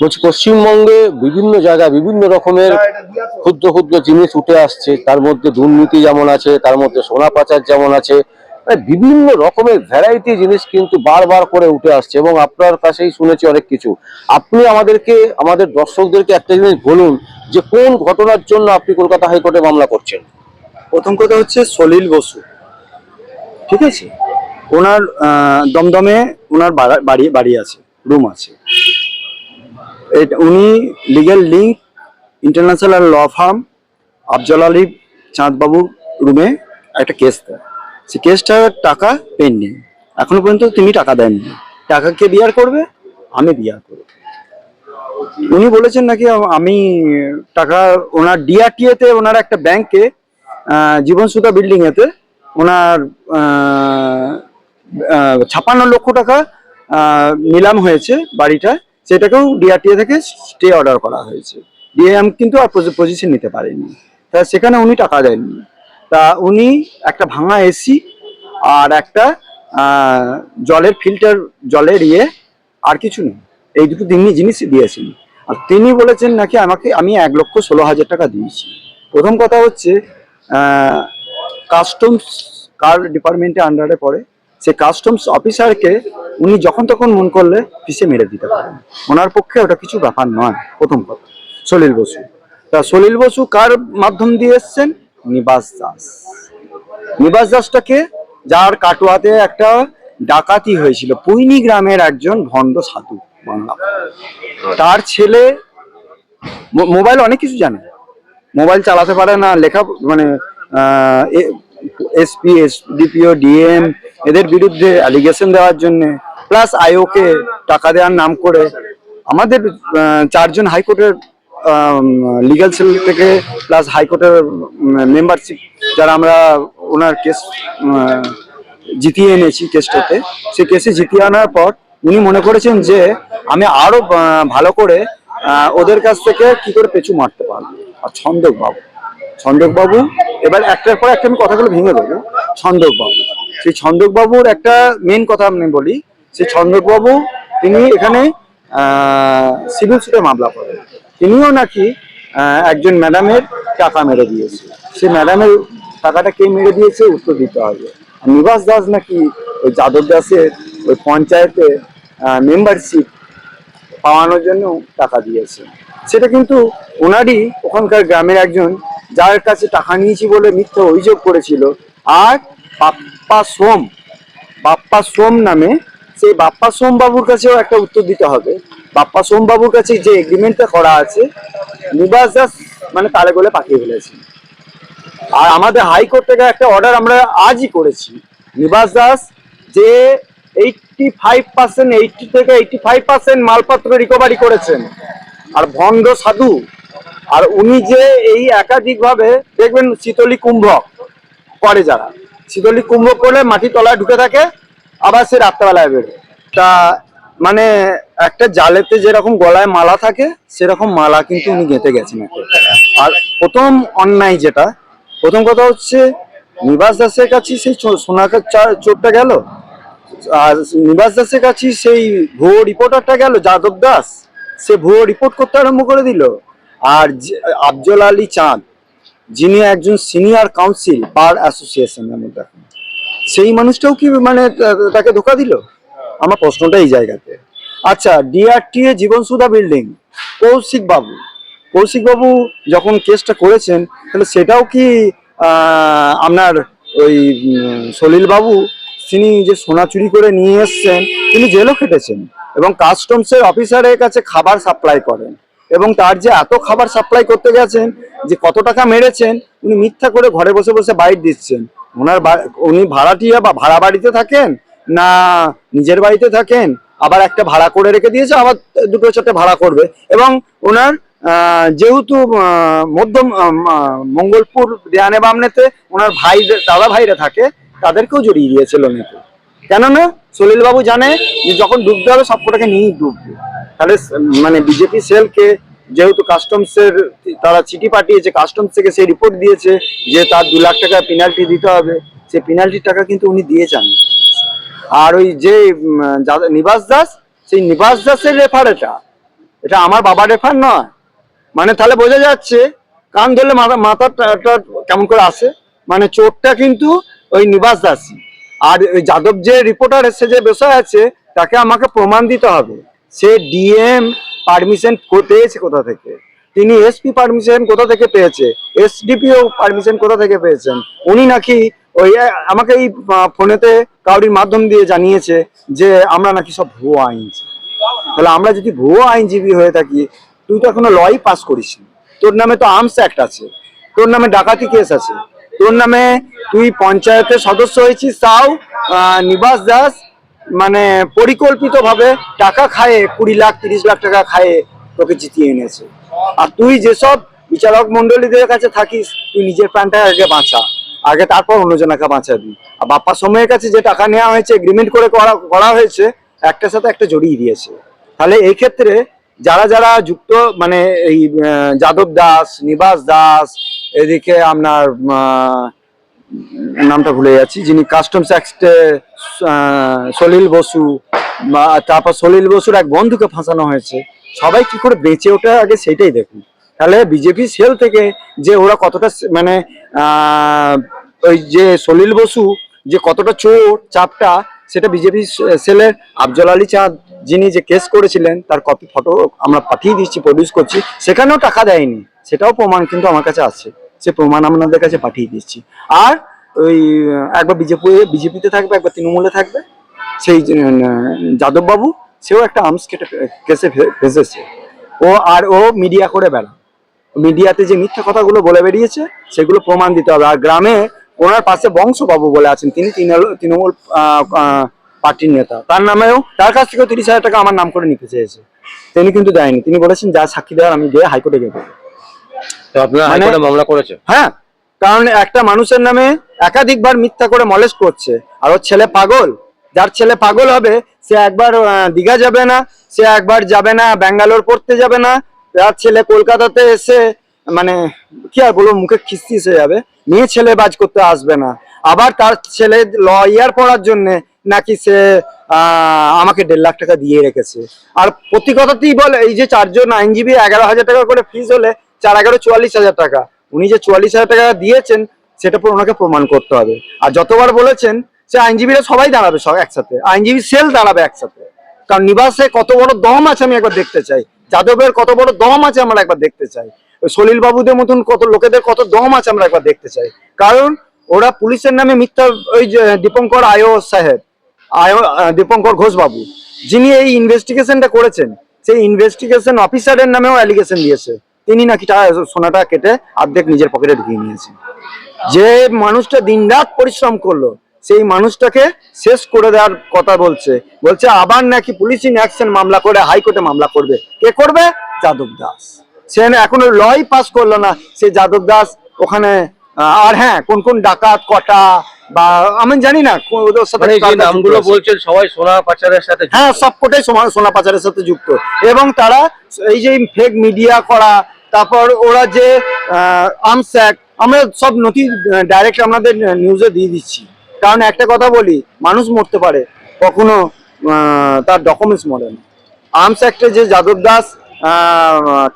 বলছি পশ্চিমবঙ্গে বিভিন্ন জায়গায় বিভিন্ন রকমের ক্ষুদ্র ক্ষুদ্র জিনিস উঠে আসছে। তার মধ্যে দুর্নীতি যেমন আছে তার মধ্যে সোনা পাচার যেমন আছে মানে বিভিন্ন রকমের ভ্যারাইটি জিনিস কিন্তু বারবার করে উঠে আসছে এবং আপনার কাছেই শুনেছি অনেক কিছু। আপনি আমাদেরকে আমাদের দর্শকদেরকে একটা জিনিস বলুন যে কোন ঘটনার জন্য আপনি কলকাতা হাইকোর্টে মামলা করছেন? প্রথম কথা হচ্ছে সলিল বসু। ঠিক আছে? ওনার দমদমে ওনার বাড়ি বাড়ি আছে রুম আছে। উনি legal link international law firm Afzal Ali Chandbabu রুমে একটা কেস দেয়। সেই কেসটার টাকা পেন্ডিং এখনও পর্যন্ত তিনি টাকা দেননি। টাকা কে বিয়ার করবে? আমি বিয়ার করব। উনি বলেছেন নাকি আমি টাকা, ওনার ডিআরটিএতে ওনার একটা ব্যাংকে জীবন সুতা বিল্ডিং এতে, ওনার ছাপান্ন লক্ষ টাকা নিলাম হয়েছে বাড়িটা সেটাকেও ডিআরটিএ থেকে স্টে অর্ডার করা হয়েছে। ডিএম কিন্তু আর পজিশন নিতে পারেনি। তা সেখানে উনি টাকা দেননি। তা উনি একটা ভাঙা এসি আর একটা জলের ফিল্টার জলের ইয়ে আর কিছু নেই। এই দুটো তিনি জিনিসই দিয়েছেন। আর তিনি বলেছেন নাকি আমাকে, আমি এক লক্ষ ষোলো হাজার টাকা দিয়েছি। প্রথম কথা হচ্ছে কাস্টমস কার ডিপার্টমেন্টের আন্ডারে পড়ে। সে কাস্টমস অফিসারকে উনি যখন তখন মন করলে পিছিয়ে মেরে দিতে পারেন। ওনার পক্ষে ওটা কিছু ব্যাপার নয়, প্রথম কথা। সলিল বসু। তা সলিল বসু কার মাধ্যম দিয়ে এসছেন? নিবাস দাস। নিবাস দাসটাকে যার কাটোয়াতে একটা ডাকাতি হয়েছিল, পুইনি গ্রামের একজন ভণ্ড সাধু বাংলা তার ছেলে মোবাইল অনেক কিছু জানে। মোবাইল চালাতে পারে না, লেখা মানে এসপি, এসডিপিও, ডিএম এদের বিরুদ্ধে অ্যালিগেশন দেওয়ার জন্য প্লাস আইওকে টাকা দেওয়ার নাম করে আমাদের চারজন হাইকোর্টের লিগ্যাল সেল থেকে প্লাস হাইকোর্টের মেম্বারশিপ যারা আমরা ওনার কেস জিতিয়ে এনেছি কেসটাতে সেই কেসে জিতিয়ে আনার পর উনি মনে করেছেন যে আমি আরও ভালো করে ওদের কাছ থেকে কি করে পেছু মারতে পারব। আর ছন্দক বাবু ছন্দক বাবু এবার একটার পর একটা আমি কথাগুলো ভেঙে দেবো। ছন্দক বাবু সেই ছন্দক বাবুর একটা মেন কথা আমি বলি সেই ছন্দক বাবু তিনি এখানে সিভিল সুটে মামলা করেন। তিনিও নাকি একজন ম্যাডামের টাকা মেরে দিয়েছে। সে ম্যাডামের টাকাটা কে মেরে দিয়েছে? উত্তর দিতে হবে। নিবাস দাস নাকি ওই যাদব দাসের ওই পঞ্চায়েতে মেম্বারশিপ পাওয়ানোর জন্য টাকা দিয়েছে। সেটা কিন্তু ওনারই ওখানকার গ্রামের একজন যার কাছে টাকা নিয়েছি বলে মিথ্যা অভিযোগ করেছিল আর বাপ্পা সোম। বাপ্পা সোম নামে সেই বাপ্পা সোম বাবুর কাছেও একটা উত্তর দিতে হবে। বাপ্পা সোম বাবুর কাছে যে এগ্রিমেন্টটা করা আছে নিবাস দাস মানে তালে বলে পাঠিয়ে ফেলেছে। আর আমাদের হাইকোর্ট থেকে একটা অর্ডার আমরা আজই করেছি। নিবাস দাস যে এইটটি ফাইভ পার্সেন্ট এইটটি থেকে এইটটি ফাইভ পার্সেন্ট মালপত্র রিকভারি করেছেন। আর ভণ্ড সাধু, আর উনি যে এই একাধিকভাবে দেখবেন শীতলী কুম্ভক করে যারা। শীতলী কুম্ভক করলে মাটি তলায় ঢুকে থাকে, আবার সে রাত্রেবেলায় বেরোয়। তা মানে একটা জালেতে যেরকম গলায় মালা থাকে, সেরকম মালা কিন্তু উনি গেঁথে গেছেন আর প্রথম অন্যায় যেটা, প্রথম কথা হচ্ছে নিবাস দাসের কাছে সেই সোনাকার চোরটা গেল, আর নিবাস দাসের কাছে সেই ভুয়ো রিপোর্টারটা গেল, যাদব দাস। সে ভুয়ো রিপোর্ট করতে আরম্ভ করে দিল। আর আফজল আলী চাঁদ যিনি একজন সিনিয়র কাউন্সিল বার অ্যাসোসিয়েশনের মধ্যে সেই মানুষটাও কি মানে তাকে ধোকা দিল? আমার প্রশ্নটা এই জায়গাতে। আচ্ছা ডিআরটিএ জীবন সুধা বিল্ডিং, কৌশিক বাবু। কৌশিক বাবু যখন কেসটা করেছেন, তাহলে সেটাও কি আপনার ওই সলিল বাবু, তিনি যে সোনা চুরি করে নিয়ে এসছেন, তিনি জেলও খেটেছেন এবং কাস্টমসের অফিসারের কাছে খাবার সাপ্লাই করেন। এবং তার যে এত খাবার সাপ্লাই করতে গেছেন, যে কত টাকা মেরেছেন, উনি মিথ্যা করে ঘরে বসে বসে বাইট দিচ্ছেন। ওনার উনি ভাড়াটিয়া বা ভাড়া বাড়িতে থাকেন না নিজের বাড়িতে থাকেন? আবার একটা ভাড়া করে রেখে দিয়েছে, আবার দুটো চারটে ভাড়া করবে। এবং ওনার যেহেতু মধ্যম মঙ্গলপুর দেয়ানে বামনেতে ওনার ভাই, দাদা ভাইরা থাকে, তাদেরকেও জড়িয়ে দিয়েছিল লোনেতে কেননা সলিল বাবু জানে যে যখন ডুবতে হবে সবকটাকে নিয়েই ডুববে। তাহলে মানে বিজেপি সেলকে যেহেতু কাস্টমসের তারা চিঠি পাঠিয়েছে কাস্টমস থেকে সেই রিপোর্ট দিয়েছে যে তার দু লাখ টাকা পেনাল্টি দিতে হবে। সেই পেনাল্টির টাকা কিন্তু উনি দিয়ে যান। আর ওই যে নিবাস দাস, সেই নিবাস দাসের রেফারেটা এটা। এটা আমার বাবা রেফার নয়। মানে তাহলে বোঝা যাচ্ছে, কান ধরলে মাথা মাথাটা কেমন করে আসে? মানে চোরটা কিন্তু ওই নিবাস দাসী আর ওই যাদব যে রিপোর্টার এসে যে বিষয় আছে, তাকে আমাকে প্রমাণ দিতে হবে। সে ডিএম পারমিশন পেয়েছে কোথা থেকে? তিনি এসপি পারমিশন কোথা থেকে পেয়েছে? এসডিপিও পারমিশন কোথা থেকে পেয়েছেন? উনি নাকি ওই আমাকে এই ফোনেতে কাউরির মাধ্যম দিয়ে জানিয়েছে যে আমরা নাকি সব ভুয়ো আইনজীবী। তাহলে আমরা যদি ভুয়ো আইনজীবী হয়ে থাকি, তুই তো এখনও লই পাস করিস তোর নামে তো আর্মস অ্যাক্ট আছে। তোর নামে ডাকাতি কেস আছে। তোর নামে তুই পঞ্চায়েতের সদস্য হয়েছিস, তাও নিবাস দাস মানে পরিকল্পিতভাবে টাকা খায়ে কুড়ি লাখ, তিরিশ লাখ টাকা খায়ে তোকে জিতিয়ে এনেছে। আর তুই যেসব বিচারক মন্ডলীদের কাছে থাকিস, তুই নিজের প্রাণটা আগে বাঁচা। আগে তারপর অন্যজনকে বাঁচাবি আর বাপ্পা সময়ের কাছে যে টাকা নেওয়া হয়েছে এগ্রিমেন্ট করে করা করা হয়েছে, একটার সাথে একটা জড়িয়ে দিয়েছে। তাহলে এই ক্ষেত্রে যারা যারা যুক্ত মানে এই যাদব দাস, নিবাস দাস, এদিকে আপনার নামটা ভুলে যাচ্ছি, যিনি কাস্টমস অ্যাক্টে সলিল বসু তারপর সলিল বসুর এক বন্ধুকে ফাঁসানো হয়েছে, সবাই কি করে বেঁচে ওঠে আগে সেটাই দেখুন। তাহলে বিজেপি সেল থেকে যে ওরা কতটা মানে ওই যে সলিল বসু যে কতটা চোর, চাপটা সেটা বিজেপি সেলের আফজল আলী চাঁদ যিনি যে কেস করেছিলেন, তার কপি, ফটো আমরা পাঠিয়ে দিচ্ছি প্রডিউস করছি, সেখানেও টাকা দেয়নি। সেটাও প্রমাণ কিন্তু আমার কাছে আছে। সে প্রমাণ আপনাদের কাছে পাঠিয়ে দিচ্ছি আর ওই, একবার বিজেপি, বিজেপিতে থাকবে, একবার তৃণমূলে থাকবে, সেই যাদববাবু, সেও একটা আর্মস কেটে কেসে ফেসেছে ও আর ও মিডিয়া করে বেড়া মিডিয়াতে যে মিথ্যা কথাগুলো বলে বেরিয়েছে, সেগুলো প্রমাণ দিতে হবে। আর গ্রামে ওনার পাশে বংশবাবু বলে আছেন। তিনি তৃণমূল- পার্টির নেতা। তার নামেও তার কাছ থেকেও তিরিশ হাজার টাকা আমার নাম করে নিতে চেয়েছে। তিনি কিন্তু দেয়নি। তিনি বলেছেন যা সাক্ষী দেওয়ার আমি গিয়ে হাইকোর্টে গিয়ে মানে- হাইকোর্টে মামলা করেছে হ্যাঁ কারণ একটা মানুষের নামে একাধিকবার মিথ্যা করে মলেস্ট করছে। আর ওর ছেলে পাগল। যার ছেলে পাগল হবে সে একবার দীঘা যাবে না সে একবার যাবে না ব্যাঙ্গালোর পড়তে যাবে না। যার ছেলে কলকাতাতে এসে মানে কি আর বলব মুখে খিস্তি এসে যাবে। মেয়ে ছেলে বাজ করতে আসবে না। আবার তার ছেলে লয়ার পড়ার জন্য নাকি সে আমাকে দেড় লাখ টাকা দিয়ে রেখেছে। আর প্রতি কথাতেই বলে, এই যে চারজন আইনজীবী এগারো হাজার টাকা করে ফিস হলে চার এগারো চুয়াল্লিশ হাজার টাকা। উনি যে চুয়াল্লিশ হাজার টাকা দিয়েছেন, সেটা পুরো ওনাকে প্রমাণ করতে হবে। আর যতবার বলেছেন, সে আইনজীবীরা সবাই দাঁড়াবে সব একসাথে। আইনজীবী সেল দাঁড়াবে একসাথে। কারণ নিবাসে কত বড় দম আছে আমি একবার দেখতে চাই। যাদবের কত বড় দম আছে আমরা একবার দেখতে চাই। সলিল বাবুদের মতন কত লোকেদের কত দম আছে আমরা একবার দেখতে চাই। কারণ ওরা পুলিশের নামে মিথ্যা ওই দীপঙ্কর আয়ো সাহেব, আয়ো দীপঙ্কর ঘোষ বাবু যিনি এই ইনভেস্টিগেশনটা করেছেন, সেই ইনভেস্টিগেশন অফিসারের নামেও অ্যালিগেশন দিয়েছে। তিনি নাকি সোনাটা কেটে অর্ধেক নিজের পকেটে ঢুকিয়ে নিয়েছেন। যে মানুষটা দিনরাত পরিশ্রম করল, সেই মানুষটাকে শেষ করে দেওয়ার কথা বলছে। বলছে, আবার নাকি পুলিশ ইন অ্যাকশন মামলা করে, হাইকোর্টে মামলা করবে। কে করবে? যাদব দাস। সে না- এখনও লই পাস করল না সে যাদব দাস ওখানে আর হ্যাঁ কোন কোন ডাকাত কটা বা আমি জানি না ওদের সাথে মানে নামগুলো বলছেন সবাই সোনা পাচারের সাথে। হ্যাঁ সবকটাই সোনা সোনা পাচারের সাথে যুক্ত। এবং তারা এই যে ফেক মিডিয়া করা তারপর ওরা যে আর্মস অ্যাক্ট আমরা সব নথি ডাইরেক্ট আমাদের নিউজে দিয়ে দিচ্ছি। কারণ একটা কথা বলি মানুষ মরতে পারে কখনো তার ডকুমেন্টস মরে না। আর্মস অ্যাক্টে যে যাদব দাস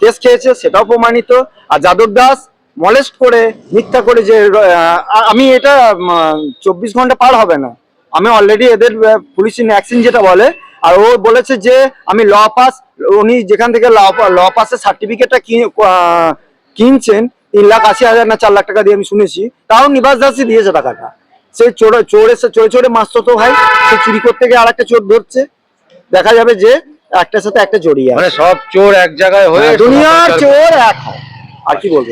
কেস খেয়েছে, সেটাও প্রমাণিত। আর যাদব দাস মলেস্ট করে, মিথ্যা করে যে আমি এটা চব্বিশ ঘণ্টা পার হবে না। আমি অলরেডি এদের পুলিশ ইন অ্যাকশন যেটা বলে, আর ও বলেছে যে, আমি ল পাস উনি যেখান থেকে ল পাসের সার্টিফিকেটটা কিনছেন, তিন লাখ আশি হাজার না চার লাখ টাকা দিয়ে আমি শুনেছি, তাও নিবাস দাসই দিয়েছে টাকাটা। সে চোর চোর চোরে চোরে মাসতো তো ভাই, সে চুরি করতে গিয়ে আর একটা চোর ধরছে। দেখা যাবে যে একটার সাথে একটা জড়িয়ে মানে সব চোর এক জায়গায় হয়ে হ্যাঁ, দুনিয়ার চোর এক হয়। আর কি বলব